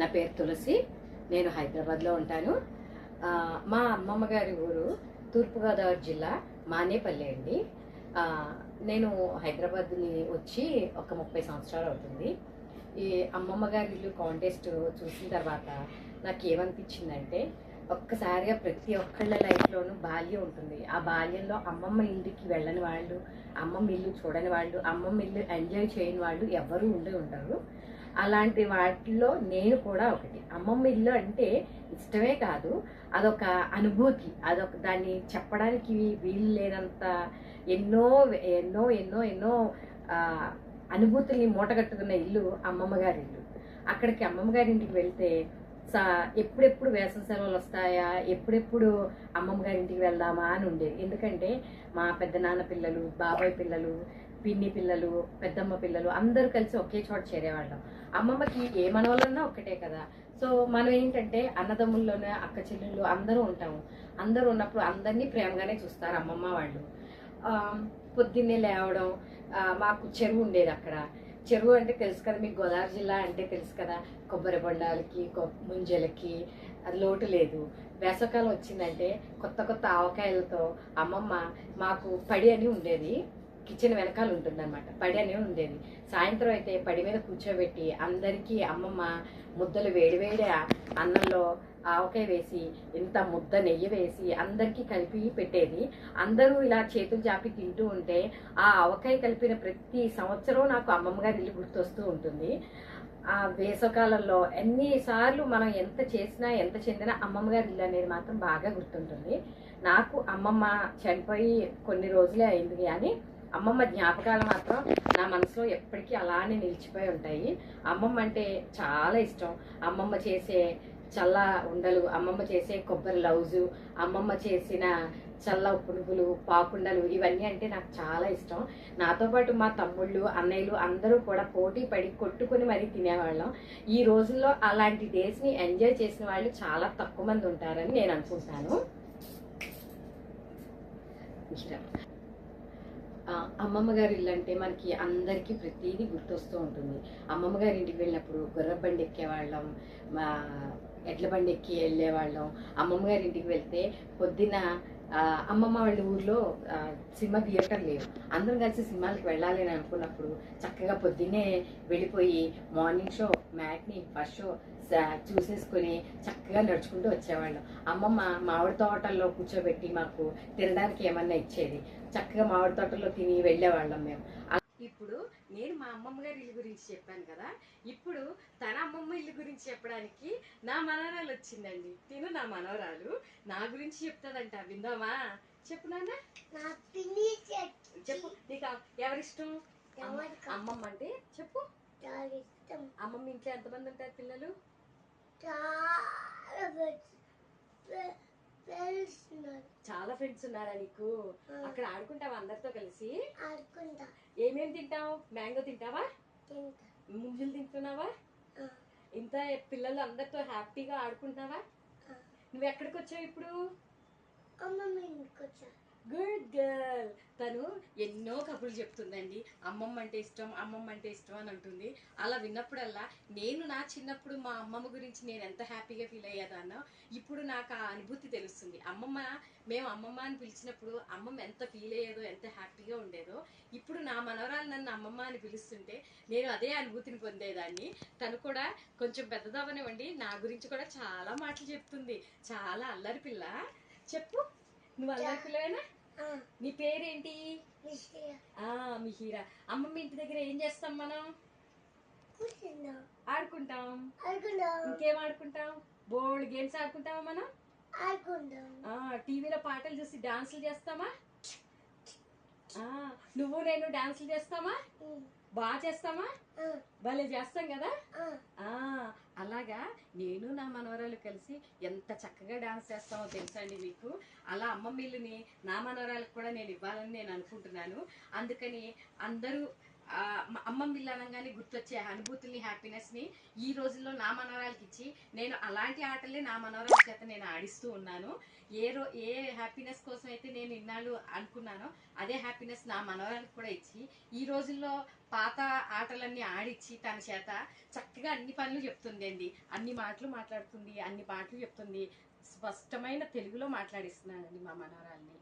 నా పేరు తులసి. నేను హైదరాబాద్లో ఉంటాను. మా అమ్మమ్మ గారి ఊరు తూర్పుగోదావరి జిల్లా మానేపల్లి అండి. నేను హైదరాబాద్ని వచ్చి ఒక ముప్పై సంవత్సరాలు అవుతుంది. ఈ అమ్మమ్మ గారి ఇల్లు కాంటెస్ట్ చూసిన తర్వాత నాకు ఏమనిపించిందంటే ఒక్కసారిగా ప్రతి ఒక్కళ్ళ లైఫ్లోనూ బాల్యం ఉంటుంది. ఆ బాల్యంలో అమ్మమ్మ ఇంటికి వెళ్ళని వాళ్ళు అమ్మమ్మ ఇల్లు చూడని వాళ్ళు అమ్మమ్మ ఇల్లు ఎంజాయ్ చేయని వాళ్ళు ఎవరు ఉండి ఉంటారు. అలాంటి వాటిలో నేను కూడా ఒకటి. అమ్మమ్మ ఇల్లు అంటే ఇష్టమే కాదు. అదొక అనుభూతి. అదొక దాన్ని చెప్పడానికి వీలు లేనంత ఎన్నో ఎన్నో ఎన్నో ఎన్నో అనుభూతుల్ని మూటగట్టుకున్న ఇల్లు అమ్మమ్మ గారి ఇల్లు. అక్కడికి అమ్మమ్మ గారి ఇంటికి వెళ్తే సా ఎప్పుడెప్పుడు వేసవి సెలవులు వస్తాయా? ఎప్పుడెప్పుడు అమ్మమ్మ గారి ఇంటికి వెళ్దామా అని ఉండేది. ఎందుకంటే మా పెద్దనాన్న పిల్లలు బాబాయ్ పిల్లలు పిన్ని పిల్లలు పెద్దమ్మ పిల్లలు అందరూ కలిసి ఒకే చోట చేరేవాళ్ళం. అమ్మమ్మకి ఏ మనవలన్నా ఒక్కటే కదా. సో మనం ఏంటంటే అన్నదమ్ముల్లోనే అక్క చెల్లెళ్ళు అందరూ ఉంటాము. అందరూ ఉన్నప్పుడు అందరినీ ప్రేమగానే చూస్తారు అమ్మమ్మ వాళ్ళు. పొద్దున్నే లేవడం మాకు చెరువు ఉండేది అక్కడ. చెరువు అంటే తెలుసు కదా మీకు గోదావరి జిల్లా అంటే తెలుసు కదా కొబ్బరి బొండాలకి కొ- ముంజలకి అది లోటు లేదు. వేసవకాలం వచ్చిందంటే కొత్త కొత్త ఆవకాయలతో అమ్మమ్మ మాకు పడి అని ఉండేది. కిచెన్ వెనకాల ఉంటుందన్నమాట. పడి అని ఉండేది. సాయంత్రం అయితే పడి మీద కూర్చోబెట్టి అందరికీ అమ్మమ్మ ముద్దలు వేడివేడి అన్నంలో ఆవకాయ వేసి ఇంత ముద్ద నెయ్యి వేసి అందరికీ కలిపి పెట్టేది. అందరూ ఇలా చేతులు చాపి తింటూ ఉంటే ఆ ఆవకాయ కలిపిన ప్రతి సంవత్సరం నాకు అమ్మమ్మ గారి ఇల్లు గుర్తొస్తూ ఉంటుంది. ఆ వేసవకాలంలో ఎన్నిసార్లు మనం ఎంత చేసినా ఎంత చెందినా అమ్మమ్మ గారి ఇల్లు అనేది మాత్రం బాగా గుర్తుంటుంది. నాకు అమ్మమ్మ చనిపోయి కొన్ని రోజులే అయింది కానీ అమ్మమ్మ జ్ఞాపకాలు మాత్రం నా మనసులో ఎప్పటికీ అలానే నిలిచిపోయి ఉంటాయి. అమ్మమ్మ అంటే చాలా ఇష్టం. అమ్మమ్మ చేసే చల్ల ఉండలు అమ్మమ్మ చేసే కొబ్బరి లౌజు అమ్మమ్మ చేసిన చల్ల పునుగులు పాకుండలు ఇవన్నీ అంటే నాకు చాలా ఇష్టం. నాతో పాటు మా తమ్ముళ్ళు అన్నయ్యలు అందరూ కూడా పోటీ పడి కొట్టుకొని మరీ తినేవాళ్ళం. ఈ రోజుల్లో అలాంటి డేస్ని ఎంజాయ్ చేసిన వాళ్ళు చాలా తక్కువ మంది ఉంటారని నేను అనుకుంటాను. ఇష్టం. అమ్మమ్మ గారి ఇల్లు అంటే మనకి అందరికీ ప్రతిదీ గుర్తొస్తూ ఉంటుంది. అమ్మమ్మ గారి ఇంటికి వెళ్ళినప్పుడు గుర్ర బండి ఎక్కేవాళ్ళం మా ఎడ్ల బండి ఎక్కి వెళ్ళేవాళ్ళం. అమ్మమ్మ గారి ఇంటికి వెళ్తే పొద్దున అమ్మమ్మ వాళ్ళ ఊర్లో సినిమా థియేటర్ లేవు. అందరం కలిసి సినిమాలకు వెళ్ళాలి అని అనుకున్నప్పుడు చక్కగా పొద్దున్నే వెళ్ళిపోయి morning show matinee first show చూసేసుకొని చక్కగా నడుచుకుంటూ వచ్చేవాళ్ళం. అమ్మమ్మ మామిడి తోటల్లో కూర్చోబెట్టి మాకు తినడానికి ఏమన్నా ఇచ్చేది. చక్కగా మామిడి తోటలో తిని వెళ్ళేవాళ్ళం మేము. ఇప్పుడు నేను మా అమ్మమ్మ గారి ఇల్లు గురించి చెప్పాను కదా ఇప్పుడు తన అమ్మమ్మ ఇల్లు గురించి చెప్పడానికి నా మనవరాలు వచ్చిందండి. తిను నా మనవరాలు నా గురించి చెప్తాదంట విందామా? చెప్పు నాన్న. చెప్పు నీకు ఎవరిష్టం? అమ్మమ్మ అంటే చెప్పు. అమ్మమ్మ ఇంట్లో ఎంతమంది ఉంటారు పిల్లలు? చాలా ఫ్రెండ్స్ ఉన్నారా నీకు? అక్కడ ఆడుకుంటావా అందరితో కలిసి? ఆడుకుంటా. ఏమేమి తింటావు? మ్యాంగో తింటావా? తింటా. ముంజులు తింటున్నావా? ఇంత పిల్లలు అందరితో హ్యాపీగా ఆడుకుంటున్నావా. నువ్వు ఎక్కడికి వచ్చావు ఇప్పుడు? అమ్మమ్మ ఇంటికి వచ్చా. గుడ్ గర్ల్ తను ఎన్నో కబుర్లు చెప్తుందండి. అమ్మమ్మ అంటే ఇష్టం అమ్మమ్మ అంటే ఇష్టం అని అంటుంది. అలా విన్నప్పుడల్లా నేను నా చిన్నప్పుడు మా అమ్మమ్మ గురించి నేను ఎంత హ్యాపీగా ఫీల్ అయ్యేదాన్నో ఇప్పుడు నాకు ఆ అనుభూతి తెలుస్తుంది. అమ్మమ్మ మేము అమ్మమ్మ అని పిలిచినప్పుడు అమ్మమ్మ ఎంత ఫీల్ అయ్యేదో ఎంత హ్యాపీగా ఉండేదో ఇప్పుడు నా మనవరాలు నన్ను అమ్మమ్మ అని పిలుస్తుంటే నేను అదే అనుభూతిని పొందేదాన్ని. తను కూడా కొంచెం పెద్దదవనివ్వండి నా గురించి కూడా చాలా మాటలు చెప్తుంది. చాలా అల్లరి పిల్ల. చెప్పు. నువ్వు అల్లరి పిల్లవేనా ఆ, నీ పేరేంటి? మిహిరా. అమ్మమ్మ ఇంటి దగ్గర ఏం చేస్తాం మనం? ఆడుకుంటాం. ఇంకేం ఆడుకుంటాం? బోల్డ్ గేమ్స్ ఆడుకుంటామా మనం? టీవీలో పాటలు చూసి డాన్సులు చేస్తామా? నువ్వు నేను డాన్సులు చేస్తామా? బాగా చేస్తామా? భలే చేస్తాం కదా? నేను నా మనవరాలు కలిసి ఎంత చక్కగా డాన్స్ చేస్తామో తెలుసా అండి మీకు. అలా అమ్మ మిల్లుని నా మనవరాలకు కూడా నేను ఇవ్వాలని నేను అనుకుంటున్నాను. అందుకని అందరూ అమ్మమ్మ ఇల్లు అనగానే గుర్తొచ్చే అనుభూతుల్ని హ్యాపీనెస్ని ఈ రోజుల్లో నా మనవరాలకి ఇచ్చి నేను అలాంటి ఆటలే నా మనవరాల చేత నేను ఆడిస్తూ ఉన్నాను. ఏ రో ఏ హ్యాపీనెస్ కోసం అయితే నేను ఇన్నాళ్ళు అనుకున్నానో అదే హ్యాపీనెస్ నా మనవరానికి కూడా ఇచ్చి ఈ రోజుల్లో పాత ఆటలన్నీ ఆడిచ్చి తన చేత చక్కగా అన్ని పనులు చెప్తుంది అండి. అన్ని మాటలు మాట్లాడుతుంది అన్ని పాటలు చెప్తుంది. స్పష్టమైన తెలుగులో మాట్లాడిస్తున్నానండి మా మనవరాల్ని.